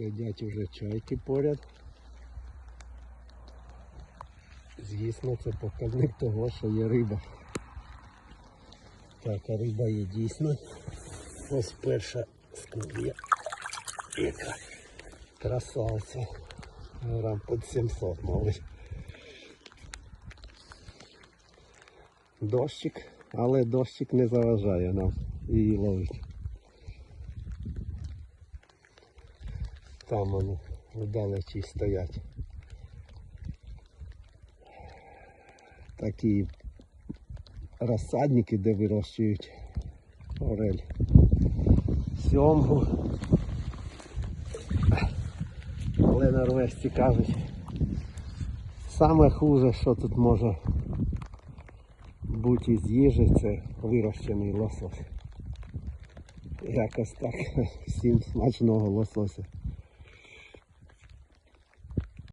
Сидять уже чайки поряд. Звісно, це показник того, що є риба. Так, а риба є дійсно. Ось перша скумбрія. Яка красавця. Грам під 700, мабуть. Дощик, але дощик не заважає нам її ловити. Там вони вдалечі стоять. Такі розсадники, де вирощують орель. Сьомгу. Але норвежці кажуть, саме хуже, що тут може бути із їжі, це вирощений лосось. Якось так всім смачного лосося.